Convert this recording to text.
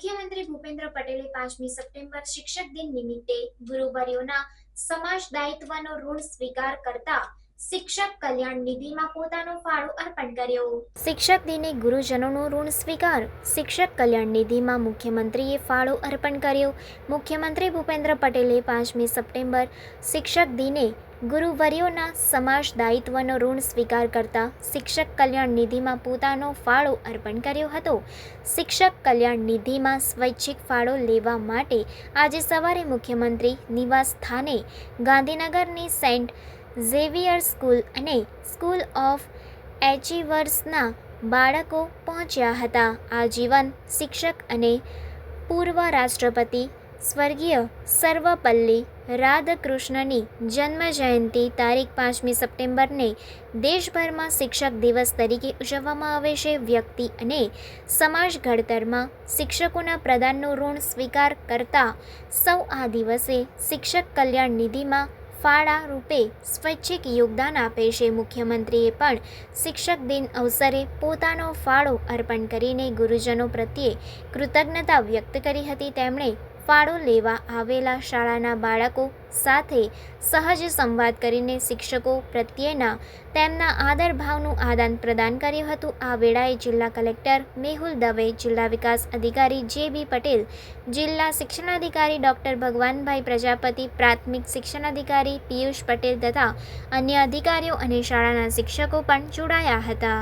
મુખ્યમંત્રી ભૂપેન્દ્ર પટેલે પાંચમી સપ્ટેમ્બર શિક્ષક દિન નિમિત્તે ગુરુવર્યોના સમાજ દાયિત્વનો ઋણ સ્વીકાર કરતા શિક્ષક કલ્યાણ નિધિમાં પોતાનો ફાળો અર્પણ કર્યો. શિક્ષક દિને ગુરુજનોનો ઋણ સ્વીકાર. શિક્ષક કલ્યાણ નિધિમાં મુખ્યમંત્રીએ ફાળો અર્પણ કર્યો. મુખ્યમંત્રી ભૂપેન્દ્ર પટેલે પાંચમી સપ્ટેમ્બર શિક્ષક દિને ગુરુવર્યોના સમાજ દાયિત્વનો ઋણ સ્વીકાર કરતા શિક્ષક કલ્યાણ નિધિમાં પોતાનો ફાળો અર્પણ કર્યો હતો. શિક્ષક કલ્યાણ નિધિમાં સ્વૈચ્છિક ફાળો લેવા માટે આજે સવારે મુખ્યમંત્રી નિવાસ સ્થાને ગાંધીનગરની સેન્ટ ઝેવિયર સ્કૂલ અને સ્કૂલ ઓફ એચિવર્સના બાળકો પહોંચ્યા હતા. આજીવન શિક્ષક અને પૂર્વ રાષ્ટ્રપતિ સ્વર્ગીય સર્વપલ્લી રાધકૃષ્ણની જન્મ જયંતી તારીખ પાંચમી સપ્ટેમ્બરને દેશભરમાં શિક્ષક દિવસ તરીકે ઉજવવામાં આવે છે. વ્યક્તિ અને સમાજ ઘડતરમાં શિક્ષકોના પ્રદાનનું ઋણ સ્વીકાર કરતા સૌ આ દિવસે શિક્ષક કલ્યાણ નિધિમાં ફાળા રૂપે સ્વૈચ્છિક યોગદાન આપે છે. મુખ્યમંત્રીએ પણ શિક્ષક દિન અવસરે પોતાનો ફાળો અર્પણ કરીને ગુરુજનો પ્રત્યે કૃતજ્ઞતા વ્યક્ત કરી હતી. તેમણે ફાળો લેવા આવેલા શાળાના બાળકો સાથે સહજ સંવાદ કરીને શિક્ષકો પ્રત્યેના તેમના આદર ભાવનું આદાન પ્રદાન કર્યું હતું. આ વેળાએ જિલ્લા કલેક્ટર મેહુલ દવે, જિલ્લા વિકાસ અધિકારી જે બી પટેલ, જિલ્લા શિક્ષણાધિકારી ડૉક્ટર ભગવાનભાઈ પ્રજાપતિ, પ્રાથમિક શિક્ષણાધિકારી પિયુષ પટેલ તથા અન્ય અધિકારીઓ અને શાળાના શિક્ષકો પણ જોડાયા હતા.